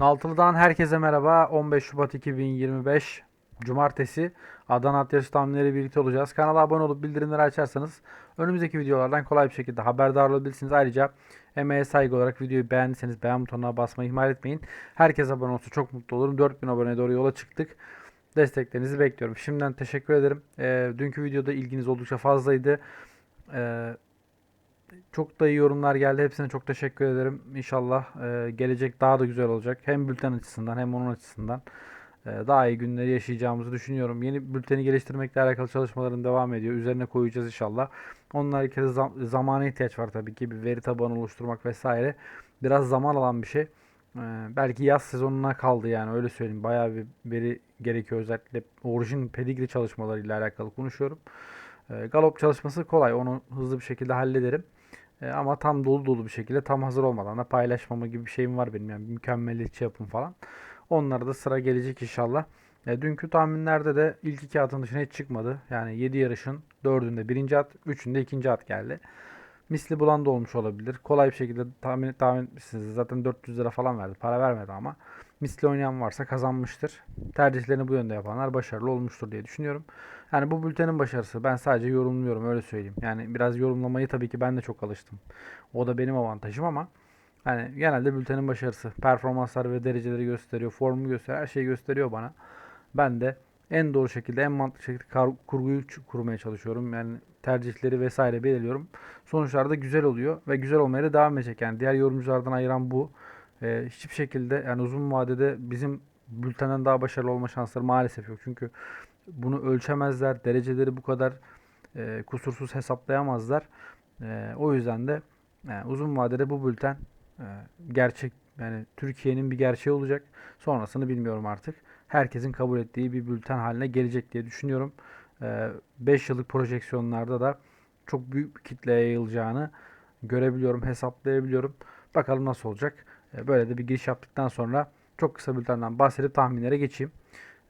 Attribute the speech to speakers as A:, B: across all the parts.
A: Naltılı'dan herkese merhaba. 15 Şubat 2025 Cumartesi Adana At Yarışı tahminleri birlikte olacağız. Kanala abone olup bildirimleri açarsanız önümüzdeki videolardan kolay bir şekilde haberdar olabilirsiniz. Ayrıca emeğe saygı olarak videoyu beğendiyseniz beğen butonuna basmayı ihmal etmeyin. Herkes abone olsa çok mutlu olurum. 4000 aboneye doğru yola çıktık. Desteklerinizi bekliyorum. Şimdiden teşekkür ederim. Ee, dünkü videoda ilginiz oldukça fazlaydı. Ee, çok da iyi yorumlar geldi. Hepsine çok teşekkür ederim. İnşallah e, gelecek daha da güzel olacak. Hem bülten açısından hem onun açısından e, daha iyi günleri yaşayacağımızı düşünüyorum. Yeni bülteni geliştirmekle alakalı çalışmaların devam ediyor. Üzerine koyacağız inşallah. Onun haricinde zam- zamana ihtiyaç var tabii ki. Bir veri tabanı oluşturmak vesaire. Biraz zaman alan bir şey. E, belki yaz sezonuna kaldı yani öyle söyleyeyim. Bayağı bir veri gerekiyor özellikle orijin pedigree çalışmalarıyla alakalı konuşuyorum. E, Galop çalışması kolay. Onu hızlı bir şekilde hallederim. E, ama tam dolu dolu bir şekilde tam hazır olmadan da paylaşmama gibi bir şeyim var benim yani mükemmeliyetçi yapım falan. Onlara da sıra gelecek inşallah. E, dünkü tahminlerde de ilk iki atın dışına hiç çıkmadı. Yani 7 yarışın 4'ünde birinci at, 3'ünde ikinci at geldi. Misli bulan da olmuş olabilir. Kolay bir şekilde tahmin, tahmin etmişsiniz. Zaten 400 lira falan verdi. Para vermedi ama. Misli oynayan varsa kazanmıştır. Tercihlerini bu yönde yapanlar başarılı olmuştur diye düşünüyorum. Yani bu bültenin başarısı. Ben sadece yorumluyorum öyle söyleyeyim. Yani biraz yorumlamayı tabii ki ben de çok alıştım. O da benim avantajım ama yani genelde bültenin başarısı. Performanslar ve dereceleri gösteriyor. Formu gösteriyor. Her şeyi gösteriyor bana. Ben de en doğru şekilde, en mantıklı şekilde kurguyu kurmaya çalışıyorum. Yani tercihleri vesaire belirliyorum. Sonuçlarda güzel oluyor ve güzel olmaya da devam edecek. Yani diğer yorumculardan ayıran bu. Ee, hiçbir şekilde yani uzun vadede bizim bültenden daha başarılı olma şansları maalesef yok. Çünkü bunu ölçemezler. Dereceleri bu kadar e, kusursuz hesaplayamazlar. E, o yüzden de yani uzun vadede bu bülten e, gerçek yani Türkiye'nin bir gerçeği olacak. Sonrasını bilmiyorum artık. Herkesin kabul ettiği bir bülten haline gelecek diye düşünüyorum. 5 yıllık projeksiyonlarda da çok büyük bir kitleye yayılacağını görebiliyorum, hesaplayabiliyorum. Bakalım nasıl olacak. E, Böyle de bir giriş yaptıktan sonra çok kısa bültenden bahsedip tahminlere geçeyim.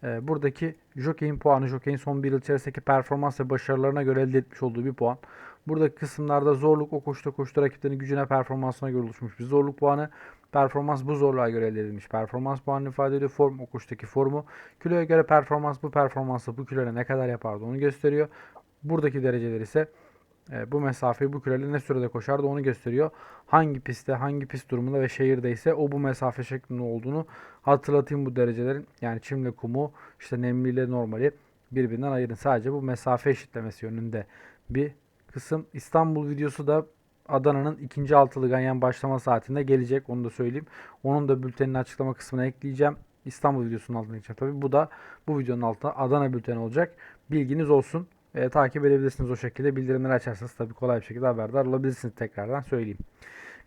A: E, Buradaki Jockey'in puanı, Jockey'in son bir yıl içerisindeki performans ve başarılarına göre elde etmiş olduğu bir puan. Buradaki kısımlarda zorluk o koşuda koştu rakiplerin gücüne, performansına göre oluşmuş bir zorluk puanı. Performans bu zorluğa göre elde edilmiş. Performans puanını ifade ediyor. Form o koşudaki formu. Kiloya göre performans bu performansı bu kiloyla ne kadar yapardı onu gösteriyor. Buradaki dereceler ise e, bu mesafeyi bu kiloyla ne sürede koşardı onu gösteriyor. Hangi pistte, hangi pist durumunda ve şehirdeyse o bu mesafe şeklinde olduğunu hatırlatayım bu derecelerin. Yani çimle kumu, işte nemliyle normali birbirinden ayırın. Sadece bu mesafe eşitlemesi yönünde bir kısım. İstanbul videosu da Adana'nın ikinci altılı ganyan başlama saatinde gelecek. Onu da söyleyeyim. Onun da bültenin açıklama kısmına ekleyeceğim. İstanbul videosunun altına ekleyeceğim. Tabii bu da bu videonun altında Adana bülteni olacak. Bilginiz olsun. E, takip edebilirsiniz o şekilde. Bildirimleri açarsanız tabii kolay bir şekilde haberdar olabilirsiniz tekrardan söyleyeyim.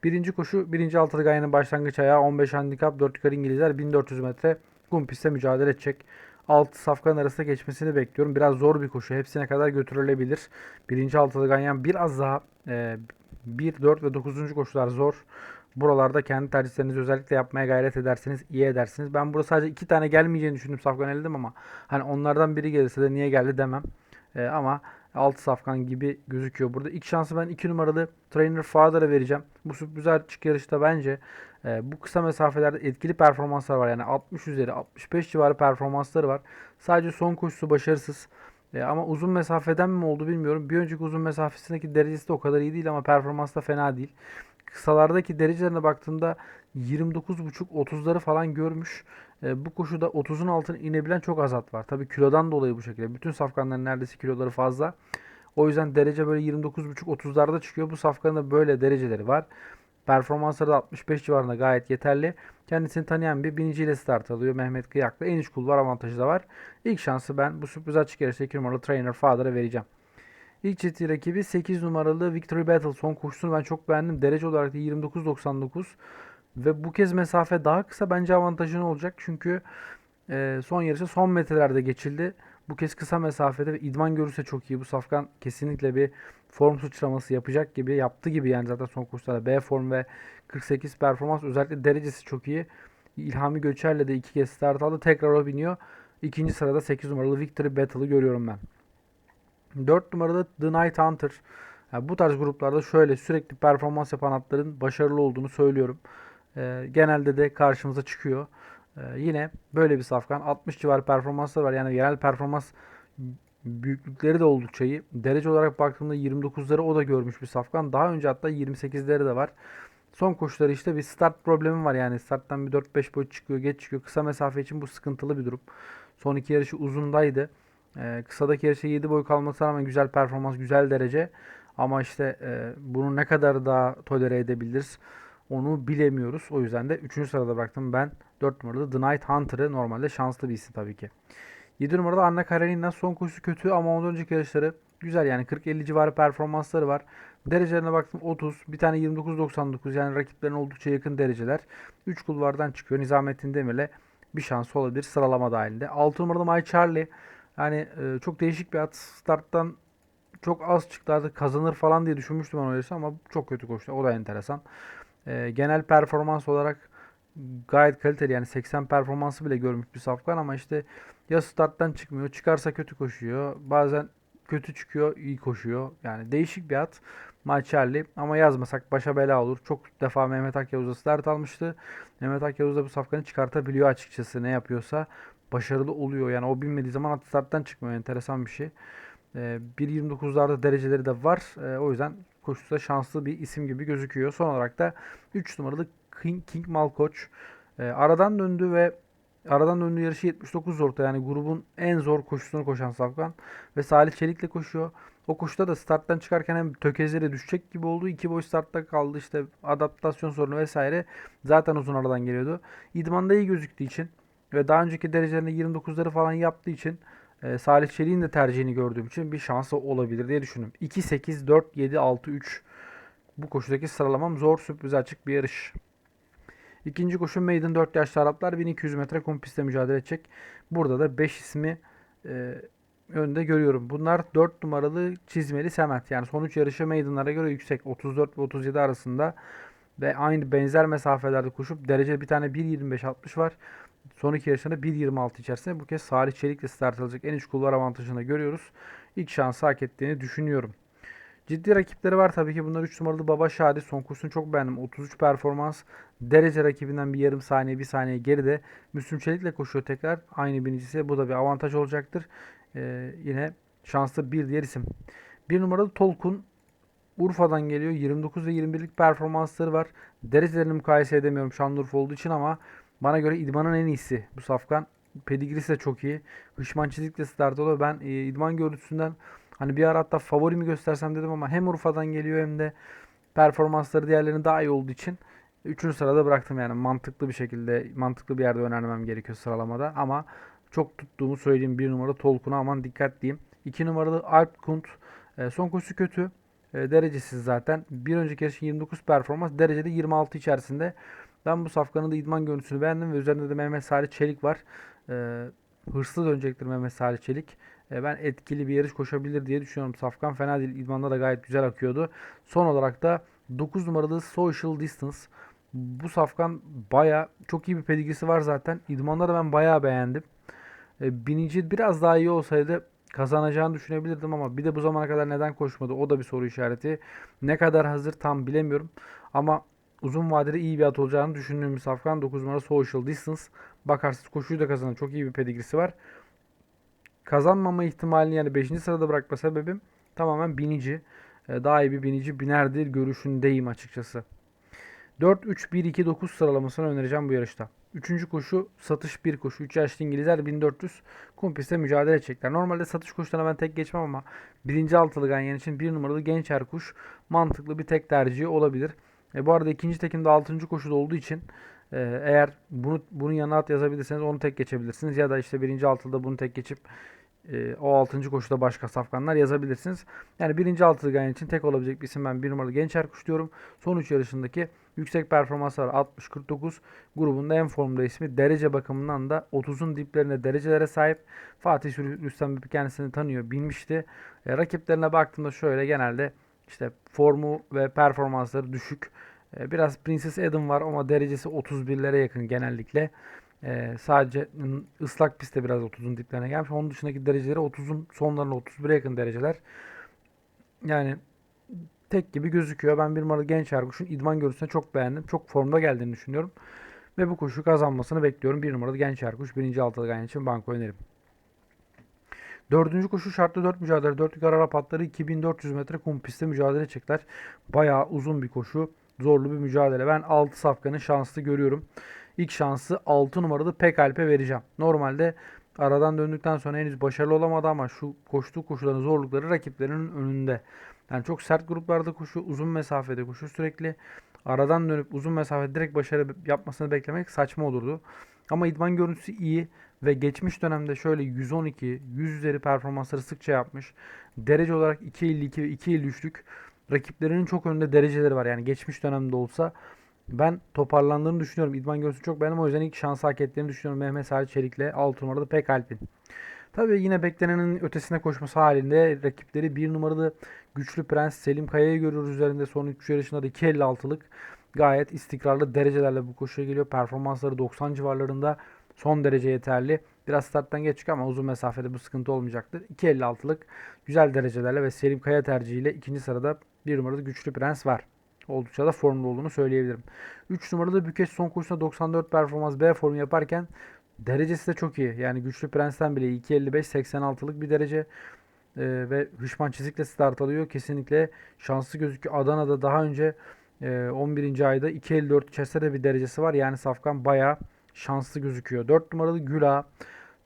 A: Birinci koşu, birinci altılı ganyanın başlangıç ayağı 15 handikap, 4 yukarı İngilizler 1400 metre kum pistte mücadele edecek. 6 safkan arasında geçmesini bekliyorum. Biraz zor bir koşu. Hepsine kadar götürülebilir. Birinci altılı ganyan biraz daha e, 1, 4 ve 9. koşular zor. Buralarda kendi tercihlerinizi özellikle yapmaya gayret ederseniz iyi edersiniz. Ben burada sadece iki tane gelmeyeceğini düşündüm safkan eldim ama hani onlardan biri gelirse de niye geldi demem. E, ama 6 safkan gibi gözüküyor burada. İlk şansı ben 2 numaralı Trainer Father'a vereceğim. Bu sürpriz açık yarışta bence e, bu kısa mesafelerde etkili performanslar var. Yani 60 üzeri 65 civarı performansları var. Sadece son koşusu başarısız. E, ama uzun mesafeden mi oldu bilmiyorum. Bir önceki uzun mesafesindeki derecesi de o kadar iyi değil ama performans da fena değil. Kısalardaki derecelerine baktığımda 29.5-30'ları falan görmüş. E, bu koşuda 30'un altına inebilen çok az at var. Tabii kilodan dolayı bu şekilde. Bütün safkanların neredeyse kiloları fazla. O yüzden derece böyle 29.5-30'larda çıkıyor. Bu safkanın da böyle dereceleri var. Performansları da 65 civarında gayet yeterli. Kendisini tanıyan bir biniciyle start alıyor. Mehmet Kıyak'la en iç kulvar avantajı da var. İlk şansı ben bu sürpriz açık yarışta 2 numaralı Trainer Father'a vereceğim. İlk ciddi rakibi 8 numaralı Victory Battle son koşusunu ben çok beğendim. Derece olarak da 29.99 ve bu kez mesafe daha kısa bence avantajını olacak. Çünkü e, son yarışı son metrelerde geçildi. Bu kez kısa mesafede ve idman görürse çok iyi. Bu safkan kesinlikle bir form sıçraması yapacak gibi yaptı gibi yani zaten son koşularda B form ve 48 performans özellikle derecesi çok iyi. İlhami Göçer'le de iki kez start aldı. Tekrar o biniyor. İkinci sırada 8 numaralı Victory Battle'ı görüyorum ben. 4 numarada The Night Hunter. Yani bu tarz gruplarda şöyle sürekli performans yapan atların başarılı olduğunu söylüyorum. E, genelde de karşımıza çıkıyor. E, yine böyle bir safkan 60 civarı performansları var. Yani genel performans büyüklükleri de oldukça iyi. Derece olarak baktığımda 29'ları o da görmüş bir safkan. Daha önce hatta 28'leri de var. Son koşuları işte bir start problemi var yani starttan bir 4-5 boy çıkıyor geç çıkıyor. Kısa mesafe için bu sıkıntılı bir durum. Son iki yarışı uzundaydı. Ee, kısadaki yarışta 7 boy kalmasına rağmen güzel performans, güzel derece. Ama işte e, bunu ne kadar daha tolere edebiliriz onu bilemiyoruz. O yüzden de 3. sırada bıraktım ben 4 numaralı The Night Hunter'ı. Normalde şanslı bir isim tabii ki. 7 numarada Anna Karenina son koşusu kötü ama ondan önceki yarışları güzel yani 40-50 civarı performansları var. Derecelerine baktım 30, bir tane 29.99 yani rakiplerine oldukça yakın dereceler. 3 kulvardan çıkıyor. Nizamettin Demir'le bir şansı olabilir sıralama dahilinde. 6 numarada My Charlie yani e, çok değişik bir at. Starttan çok az çıktı artık kazanır falan diye düşünmüştüm ben yarışı ama çok kötü koştu. O da enteresan. E, genel performans olarak gayet kaliteli yani 80 performansı bile görmüş bir safkan ama işte ya starttan çıkmıyor çıkarsa kötü koşuyor bazen kötü çıkıyor iyi koşuyor yani değişik bir at Maçerli ama yazmasak başa bela olur. Çok defa Mehmet Akyavuz'a start almıştı. Mehmet Akyavuz da bu safkanı çıkartabiliyor açıkçası ne yapıyorsa başarılı oluyor. Yani o bilmediği zaman at starttan çıkmıyor. Enteresan bir şey. Ee, 1.29'larda dereceleri de var. Ee, o yüzden koşuda şanslı bir isim gibi gözüküyor. Son olarak da 3 numaralı King, King Malkoç. Ee, aradan döndü ve aradan döndüğü yarışı 79 zorta yani grubun en zor koşusunu koşan Safkan ve Salih Çelik'le koşuyor. O koşuda da starttan çıkarken hem tökezleri düşecek gibi oldu. iki boy startta kaldı işte adaptasyon sorunu vesaire. Zaten uzun aradan geliyordu. İdmanda iyi gözüktüğü için ve daha önceki derecelerinde 29'ları falan yaptığı için e, Salih Çelik'in de tercihini gördüğüm için bir şansı olabilir diye düşündüm. 2, 8, 4, 7, 6, 3 bu koşudaki sıralamam zor sürpriz açık bir yarış. İkinci koşu Maiden 4 yaşlı Araplar 1200 metre kum pistte mücadele edecek. Burada da 5 ismi e, önde görüyorum. Bunlar 4 numaralı çizmeli Semet. Yani sonuç yarışı Maiden'lara göre yüksek. 34 ve 37 arasında ve aynı benzer mesafelerde koşup derece bir tane 1.25-60 var. Son iki yarışında 1.26 içerisinde bu kez Salih Çelik'le start alacak en üst kulvar avantajını görüyoruz. İlk şansı hak ettiğini düşünüyorum. Ciddi rakipleri var tabii ki. Bunlar 3 numaralı Baba Şadi. Son kursunu çok beğendim. 33 performans. Derece rakibinden bir yarım saniye, bir saniye geride. Müslüm Çelik'le koşuyor tekrar. Aynı birincisi. Bu da bir avantaj olacaktır. Ee, yine şanslı bir diğer isim. Bir numaralı Tolkun. Urfa'dan geliyor. 29 ve 21'lik performansları var. Derecelerini mukayese edemiyorum Şanlıurfa olduğu için ama bana göre idmanın en iyisi bu safkan. Pedigrisi de çok iyi. Hışman çizikle start oluyor. Ben e, idman görüntüsünden Hani bir ara hatta favorimi göstersem dedim ama hem Urfa'dan geliyor hem de performansları diğerlerinin daha iyi olduğu için 3. sırada bıraktım yani mantıklı bir şekilde mantıklı bir yerde önermem gerekiyor sıralamada ama çok tuttuğumu söyleyeyim bir numara Tolkun'a aman dikkat diyeyim. 2 numaralı Alp Kunt e, son koşusu kötü e, derecesiz zaten. Bir önceki yarışın 29 performans derecede 26 içerisinde. Ben bu safkanın da idman görüntüsünü beğendim ve üzerinde de Mehmet Salih Çelik var. E, hırslı dönecektir Mehmet Salih Çelik. E, ben etkili bir yarış koşabilir diye düşünüyorum. Safkan fena değil. İdmanda da gayet güzel akıyordu. Son olarak da 9 numaralı Social Distance. Bu Safkan baya çok iyi bir pedigrisi var zaten. İdmanda da ben baya beğendim. E, binici biraz daha iyi olsaydı kazanacağını düşünebilirdim ama bir de bu zamana kadar neden koşmadı o da bir soru işareti. Ne kadar hazır tam bilemiyorum. Ama uzun vadede iyi bir at olacağını düşündüğüm bir Safkan 9 numara Social Distance. Bakarsız koşuyu da kazanan çok iyi bir pedigrisi var kazanmama ihtimalini yani 5. sırada bırakma sebebim tamamen binici. E, daha iyi bir binici binerdir görüşündeyim açıkçası. 4-3-1-2-9 sıralamasını önereceğim bu yarışta. Üçüncü koşu satış bir koşu. 3 yaşlı İngilizler 1400 kumpiste mücadele edecekler. Normalde satış koşularına ben tek geçmem ama birinci altılı ganyan için bir numaralı genç erkuş mantıklı bir tek tercihi olabilir. E, bu arada ikinci tekimde altıncı koşuda olduğu için e, eğer bunu bunun yanına at yazabilirseniz onu tek geçebilirsiniz. Ya da işte birinci altılıda bunu tek geçip e, o 6. koşuda başka safkanlar yazabilirsiniz. Yani birinci altılı ganyan için tek olabilecek bir isim ben bir numaralı Gençer Kuş diyorum. Son 3 yarışındaki yüksek performans var 60-49 grubunda en formda ismi. Derece bakımından da 30'un diplerine derecelere sahip. Fatih Rüstem kendisini tanıyor bilmişti. E, rakiplerine baktığımda şöyle genelde işte formu ve performansları düşük. E, biraz Princess Adam var ama derecesi 31'lere yakın genellikle. Ee, sadece ıslak pistte biraz 30'un diplerine gelmiş. Onun dışındaki dereceleri 30'un sonlarına 31'e yakın dereceler. Yani tek gibi gözüküyor. Ben bir numaralı genç Erkuş'un idman görüntüsünü çok beğendim. Çok formda geldiğini düşünüyorum. Ve bu koşu kazanmasını bekliyorum. Bir numaralı genç Erkuş. Birinci altılı için banko önerim. Dördüncü koşu şartlı 4 mücadele. 4 yukarı Arap atları 2400 metre kum pistte mücadele edecekler. Bayağı uzun bir koşu. Zorlu bir mücadele. Ben 6 safkanın şanslı görüyorum. İlk şansı 6 numaralı Pekalp'e vereceğim. Normalde aradan döndükten sonra henüz başarılı olamadı ama şu koştuğu koşuların zorlukları rakiplerinin önünde. Yani çok sert gruplarda koşu, uzun mesafede koşu sürekli. Aradan dönüp uzun mesafede direkt başarı yapmasını beklemek saçma olurdu. Ama idman görüntüsü iyi ve geçmiş dönemde şöyle 112, 100 üzeri performansları sıkça yapmış. Derece olarak 2.52 ve 2.53'lük rakiplerinin çok önünde dereceleri var. Yani geçmiş dönemde olsa ben toparlandığını düşünüyorum. İdman görüntüsü çok beğendim. O yüzden ilk şans hak ettiğini düşünüyorum. Mehmet Salih Çelik'le 6 numarada Pek Alp'in. Tabii yine beklenenin ötesine koşması halinde rakipleri 1 numaralı güçlü prens Selim Kaya'yı görüyoruz üzerinde. Son 3 yarışında da 2.56'lık gayet istikrarlı derecelerle bu koşuya geliyor. Performansları 90 civarlarında son derece yeterli. Biraz starttan geç ama uzun mesafede bu sıkıntı olmayacaktır. 2.56'lık güzel derecelerle ve Selim Kaya tercihiyle ikinci sırada 1 numaralı güçlü prens var. Oldukça da formda olduğunu söyleyebilirim. 3 numaralı Bükeş son koşusunda 94 performans B formu yaparken derecesi de çok iyi. Yani güçlü prensten bile 2.55 86'lık bir derece ee, ve Hüşman Çizik'le start alıyor. Kesinlikle şanslı gözüküyor. Adana'da daha önce e, 11. ayda 2.54 içerisinde bir derecesi var. Yani Safkan bayağı şanslı gözüküyor. 4 numaralı Güla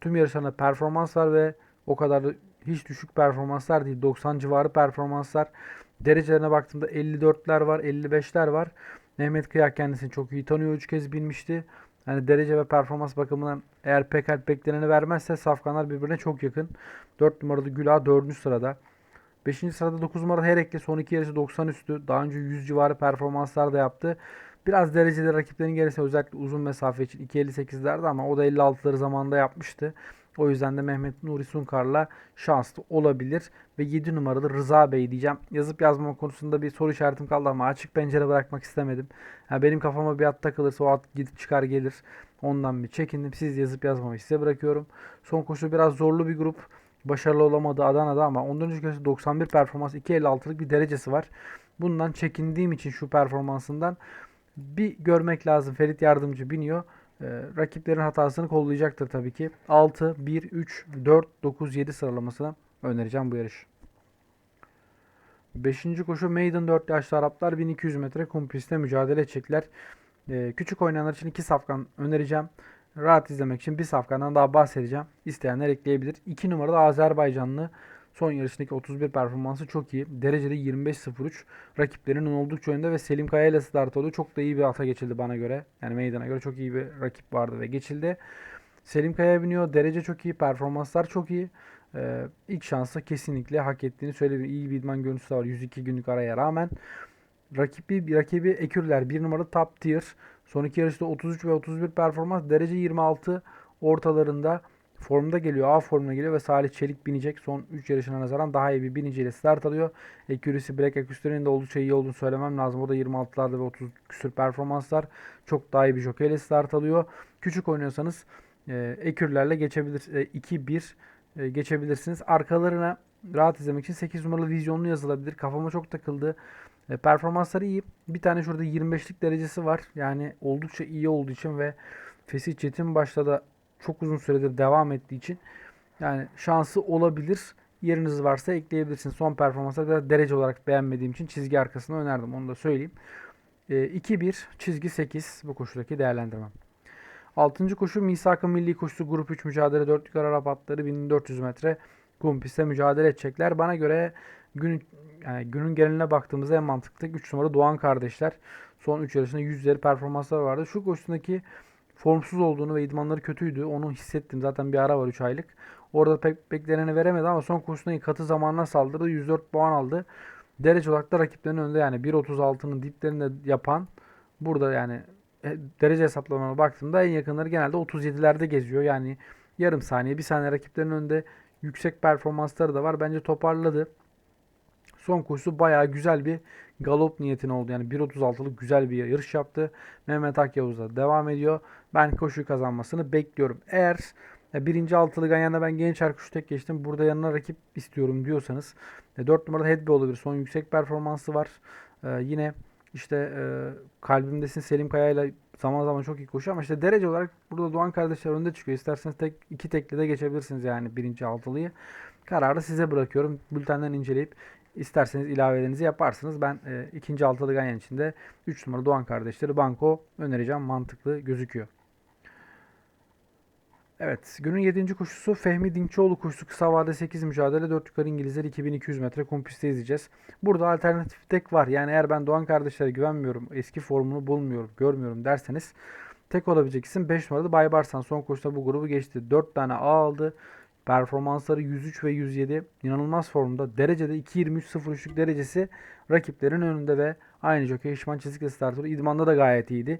A: tüm yarışlarında performans var ve o kadar da hiç düşük performanslar değil. 90 civarı performanslar. Derecelerine baktığımda 54'ler var, 55'ler var. Mehmet Kıyak kendisini çok iyi tanıyor. 3 kez binmişti. Yani derece ve performans bakımından eğer Pekal bekleneni vermezse safkanlar birbirine çok yakın. 4 numaralı Güla 4. sırada. 5. sırada 9 numaralı Herek'le son iki yarışı 90 üstü. Daha önce 100 civarı performanslar da yaptı. Biraz dereceli rakiplerin gerisinde özellikle uzun mesafe için 2.58'lerdi ama o da 56'ları zamanında yapmıştı. O yüzden de Mehmet Nuri Sunkar'la şanslı olabilir. Ve 7 numaralı Rıza Bey diyeceğim. Yazıp yazmama konusunda bir soru işaretim kaldı ama açık pencere bırakmak istemedim. Yani benim kafama bir at takılırsa o at gidip çıkar gelir. Ondan bir çekindim. Siz yazıp yazmamayı size bırakıyorum. Son koşu biraz zorlu bir grup. Başarılı olamadı Adana'da ama ondan önceki koşu 91 performans 2.56'lık bir derecesi var. Bundan çekindiğim için şu performansından bir görmek lazım. Ferit Yardımcı biniyor. Ee, rakiplerin hatasını kollayacaktır tabii ki. 6, 1, 3, 4, 9, 7 sıralamasına önereceğim bu yarış. 5. koşu Maiden 4 yaşlı Araplar 1200 metre kum pistte mücadele edecekler. Ee, küçük oynayanlar için 2 safkan önereceğim. Rahat izlemek için bir safkandan daha bahsedeceğim. İsteyenler ekleyebilir. 2 numarada Azerbaycanlı Son yarışındaki 31 performansı çok iyi. Derecede 25-03. Rakiplerinin oldukça önünde ve Selim Kaya ile start oldu. Çok da iyi bir ata geçildi bana göre. Yani meydana göre çok iyi bir rakip vardı ve geçildi. Selim Kaya biniyor. Derece çok iyi. Performanslar çok iyi. Ee, ilk şansı kesinlikle hak ettiğini söyledi. İyi bir idman görüntüsü var 102 günlük araya rağmen. Rakibi, rakibi Ekürler. Bir numaralı top tier. Son iki yarışta 33 ve 31 performans. Derece 26 ortalarında formda geliyor. A formuna geliyor ve Salih Çelik binecek. Son 3 yarışına nazaran daha iyi bir biniciyle start alıyor. Accuracy Black Accuracy'nin de oldukça iyi olduğunu söylemem lazım. O da 26'larda ve 30 küsür performanslar. Çok daha iyi bir jokeyle start alıyor. Küçük oynuyorsanız e, Ekürlerle geçebilir. E, 2-1 e, geçebilirsiniz. Arkalarına rahat izlemek için 8 numaralı vizyonlu yazılabilir. Kafama çok takıldı. E, performansları iyi. Bir tane şurada 25'lik derecesi var. Yani oldukça iyi olduğu için ve Fesih Çetin başta çok uzun süredir devam ettiği için yani şansı olabilir. Yeriniz varsa ekleyebilirsiniz. Son performansa biraz derece olarak beğenmediğim için çizgi arkasına önerdim. Onu da söyleyeyim. E, 2-1 çizgi 8 bu koşudaki değerlendirmem. 6. koşu Misak-ı Milli Koşusu Grup 3 mücadele 4 yukarı atları 1400 metre kum mücadele edecekler. Bana göre gün, yani günün geneline baktığımızda en mantıklı 3 numara Doğan kardeşler. Son 3 yarışında yüzleri performanslar vardı. Şu koşusundaki formsuz olduğunu ve idmanları kötüydü. Onu hissettim. Zaten bir ara var 3 aylık. Orada pek bekleneni veremedi ama son koşusunda katı zamanına saldırdı. 104 puan aldı. Derece olarak da rakiplerinin önünde yani 1.36'nın diplerinde yapan burada yani e, derece hesaplamama baktığımda en yakınları genelde 37'lerde geziyor. Yani yarım saniye, bir saniye rakiplerinin önünde yüksek performansları da var. Bence toparladı. Son koşusu bayağı güzel bir galop niyetine oldu. Yani 1.36'lık güzel bir yarış yaptı. Mehmet Akyavuz da devam ediyor. Ben koşuyu kazanmasını bekliyorum. Eğer Ya birinci altılı Ganyan'da ben genç kuş tek geçtim. Burada yanına rakip istiyorum diyorsanız. E, 4 numarada Headbey olabilir. Son yüksek performansı var. E, yine işte e, kalbimdesin Selim Kaya ile zaman zaman çok iyi koşuyor ama işte derece olarak burada Doğan kardeşler önde çıkıyor. İsterseniz tek iki tekli de geçebilirsiniz yani birinci altılıyı. Kararı size bırakıyorum. Bültenden inceleyip isterseniz ilavelerinizi yaparsınız. Ben e, ikinci altılı Ganyan içinde 3 numara Doğan kardeşleri banko önereceğim. Mantıklı gözüküyor. Evet, günün 7. koşusu Fehmi Dinkçioğlu koşusu kısa vade 8 mücadele 4 yukarı İngilizler 2200 metre kum pistte izleyeceğiz. Burada alternatif tek var. Yani eğer ben Doğan kardeşlere güvenmiyorum, eski formunu bulmuyorum, görmüyorum derseniz tek olabilecek isim 5 numaralı Bay Barsan. Son koşuda bu grubu geçti. 4 tane A aldı. Performansları 103 ve 107 inanılmaz formda. Derecede 2.23.03'lük derecesi rakiplerin önünde ve aynı jockey Şişman Çizikli startörü idmanda da gayet iyiydi.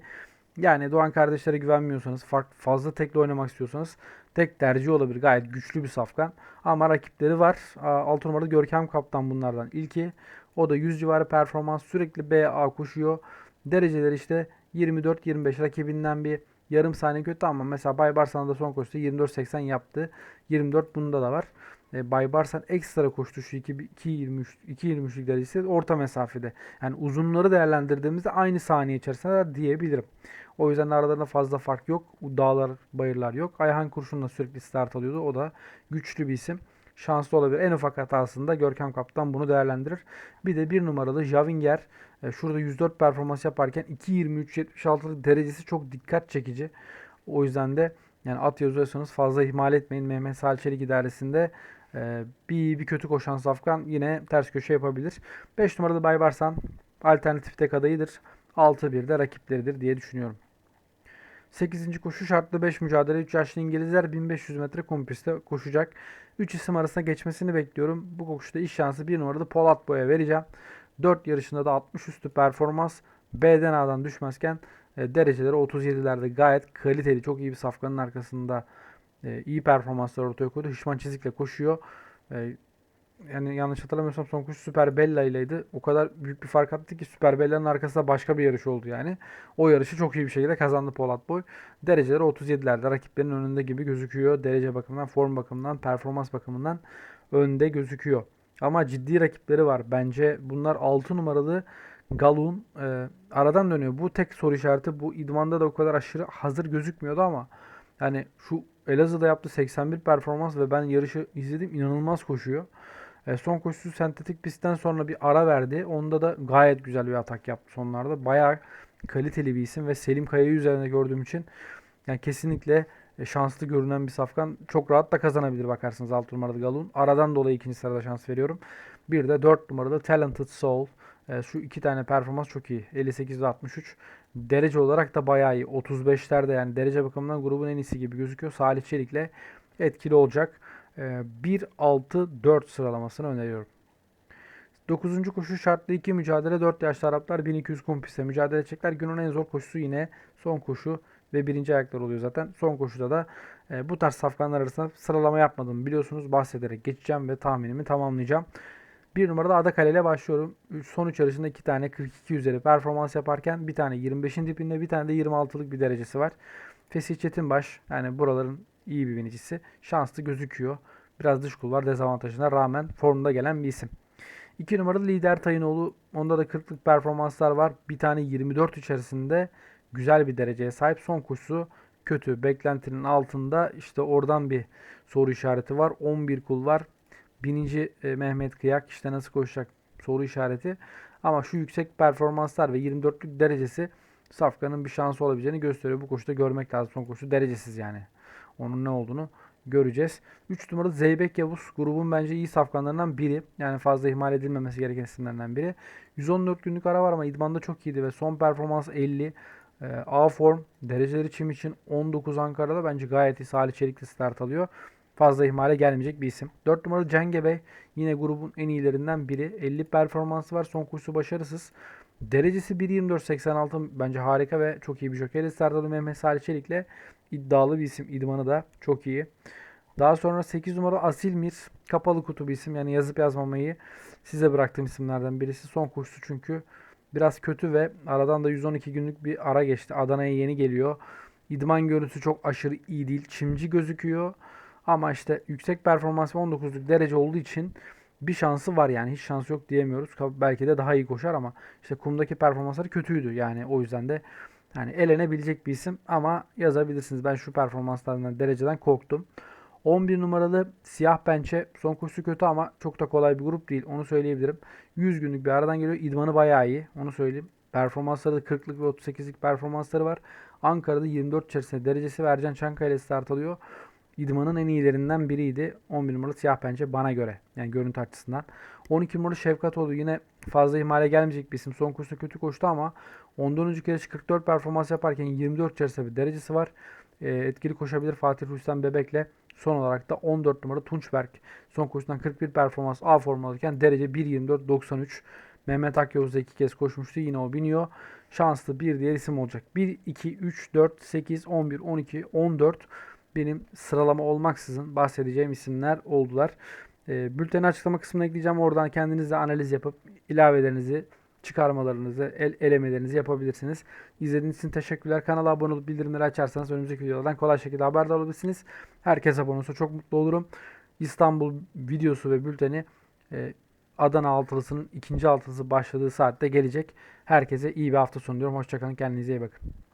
A: Yani Doğan kardeşlere güvenmiyorsanız, fazla tekli oynamak istiyorsanız tek tercih olabilir. Gayet güçlü bir safkan. Ama rakipleri var. 6 numaralı Görkem Kaptan bunlardan ilki. O da 100 civarı performans sürekli BA koşuyor. Dereceleri işte 24-25 rakibinden bir yarım saniye kötü ama mesela Bay Barsan'da son koştu 24-80 yaptı. 24 bunda da var. E, Bay Barsan ekstra koştu şu 2.23 2.23'lük derecesi orta mesafede. Yani uzunları değerlendirdiğimizde aynı saniye içerisinde diyebilirim. O yüzden aralarında fazla fark yok. Dağlar, bayırlar yok. Ayhan Kurşun'la sürekli start alıyordu. O da güçlü bir isim. Şanslı olabilir. En ufak hatasında Görkem Kaptan bunu değerlendirir. Bir de bir numaralı Javinger. E, şurada 104 performans yaparken 2.23.76 derecesi çok dikkat çekici. O yüzden de yani at yazıyorsanız fazla ihmal etmeyin. Mehmet Salçelik idaresinde e, bir bir kötü koşan Safkan yine ters köşe yapabilir. 5 numaralı Baybarsan alternatif tek adayıdır. 6-1'de rakipleridir diye düşünüyorum. 8. koşu şartlı 5 mücadele 3 yaşlı İngilizler 1500 metre kum koşacak. 3 isim arasında geçmesini bekliyorum. Bu koşuda iş şansı 1 numaralı Polat Boy'a vereceğim. 4 yarışında da 60 üstü performans B'den A'dan düşmezken e, dereceleri 37'lerde gayet kaliteli çok iyi bir safkanın arkasında e, iyi performanslar ortaya koydu. Hişman Çizik'le koşuyor. E, yani yanlış hatırlamıyorsam son koşu Süper Bella ileydi. O kadar büyük bir fark attı ki Süper Bella'nın arkasında başka bir yarış oldu yani. O yarışı çok iyi bir şekilde kazandı Polat Boy. Dereceleri 37'lerde rakiplerin önünde gibi gözüküyor. Derece bakımından, form bakımından, performans bakımından önde gözüküyor. Ama ciddi rakipleri var. Bence bunlar 6 numaralı Galun e, aradan dönüyor. Bu tek soru işareti. Bu idmanda da o kadar aşırı hazır gözükmüyordu ama yani şu Elazığ'da yaptığı 81 performans ve ben yarışı izledim. inanılmaz koşuyor. E, son koşusu sentetik pistten sonra bir ara verdi. Onda da gayet güzel bir atak yaptı sonlarda. Bayağı kaliteli bir isim ve Selim Kaya'yı üzerinde gördüğüm için yani kesinlikle şanslı görünen bir safkan. Çok rahat da kazanabilir bakarsınız 6 numaralı Galun. Aradan dolayı ikinci sırada şans veriyorum. Bir de 4 numaralı Talented Soul. E, şu iki tane performans çok iyi. 58 ve 63. Derece olarak da bayağı iyi. 35'lerde yani derece bakımından grubun en iyisi gibi gözüküyor. Salih Çelik'le etkili olacak. 1-6-4 ee, sıralamasını öneriyorum. 9. koşu şartlı 2 mücadele 4 yaşlı Araplar 1200 kum mücadele edecekler. Günün en zor koşusu yine son koşu ve birinci ayaklar oluyor zaten. Son koşuda da e, bu tarz safkanlar arasında sıralama yapmadım. Biliyorsunuz bahsederek geçeceğim ve tahminimi tamamlayacağım. Bir numarada Adakale ile başlıyorum. Son 3 yarışında 2 tane 42 üzeri performans yaparken bir tane 25'in dipinde bir tane de 26'lık bir derecesi var. Fesih Çetinbaş yani buraların iyi bir binicisi. Şanslı gözüküyor. Biraz dış kulvar dezavantajına rağmen formda gelen bir isim. 2 numaralı lider Tayınoğlu. Onda da 40'lık performanslar var. Bir tane 24 içerisinde güzel bir dereceye sahip. Son koşusu kötü. Beklentinin altında işte oradan bir soru işareti var. 11 kul var. Bininci e, Mehmet Kıyak işte nasıl koşacak soru işareti. Ama şu yüksek performanslar ve 24'lük derecesi Safkan'ın bir şansı olabileceğini gösteriyor. Bu koşuda görmek lazım. Son koşu derecesiz yani. Onun ne olduğunu göreceğiz. 3 numaralı Zeybek Yavuz grubun bence iyi safkanlarından biri. Yani fazla ihmal edilmemesi gereken isimlerden biri. 114 günlük ara var ama idmanda çok iyiydi ve son performans 50. Ee, A form dereceleri çim için 19 Ankara'da bence gayet iyi. Salih Çelik'le start alıyor. Fazla ihmale gelmeyecek bir isim. 4 numaralı Cenge Bey yine grubun en iyilerinden biri. 50 performansı var. Son kursu başarısız. Derecesi 1.24.86 bence harika ve çok iyi bir joker. Start alıyor Mehmet Salih Çelik'le iddialı bir isim. İdmanı da çok iyi. Daha sonra 8 numara Asilmir. Kapalı kutu bir isim. Yani yazıp yazmamayı size bıraktığım isimlerden birisi. Son koşusu çünkü biraz kötü ve aradan da 112 günlük bir ara geçti. Adana'ya yeni geliyor. İdman görüntüsü çok aşırı iyi değil. Çimci gözüküyor. Ama işte yüksek performans ve 19'luk derece olduğu için bir şansı var yani hiç şans yok diyemiyoruz. Belki de daha iyi koşar ama işte kumdaki performansları kötüydü. Yani o yüzden de yani elenebilecek bir isim ama yazabilirsiniz. Ben şu performanslarından dereceden korktum. 11 numaralı siyah pençe son koşusu kötü ama çok da kolay bir grup değil. Onu söyleyebilirim. 100 günlük bir aradan geliyor. İdmanı bayağı iyi. Onu söyleyeyim. Performansları da 40'lık ve 38'lik performansları var. Ankara'da 24 içerisinde derecesi ve Ercan Çankaya start alıyor. İdmanın en iyilerinden biriydi. 11 numaralı siyah pençe bana göre. Yani görüntü açısından. 12 numaralı Şevkatoğlu yine fazla ihmale gelmeyecek bir isim. Son koşusunda kötü koştu ama 14. kez 44 performans yaparken 24 içerisinde bir derecesi var. E, etkili koşabilir Fatih Rüstem Bebek'le. Son olarak da 14 numara Tunçberk. Son koşusundan 41 performans A formu alırken derece 1.24.93. Mehmet Akyavuz da iki kez koşmuştu. Yine o biniyor. Şanslı bir diğer isim olacak. 1, 2, 3, 4, 8, 11, 12, 14 benim sıralama olmaksızın bahsedeceğim isimler oldular. E, bültenin açıklama kısmına ekleyeceğim. Oradan kendiniz de analiz yapıp ilavelerinizi, çıkarmalarınızı, el, elemelerinizi yapabilirsiniz. İzlediğiniz için teşekkürler. Kanala abone olup bildirimleri açarsanız önümüzdeki videolardan kolay şekilde haberdar olabilirsiniz. Herkes abone olursa çok mutlu olurum. İstanbul videosu ve bülteni e, Adana altılısının ikinci altılısı başladığı saatte gelecek. Herkese iyi bir hafta sonu diyorum. Hoşçakalın. Kendinize iyi bakın.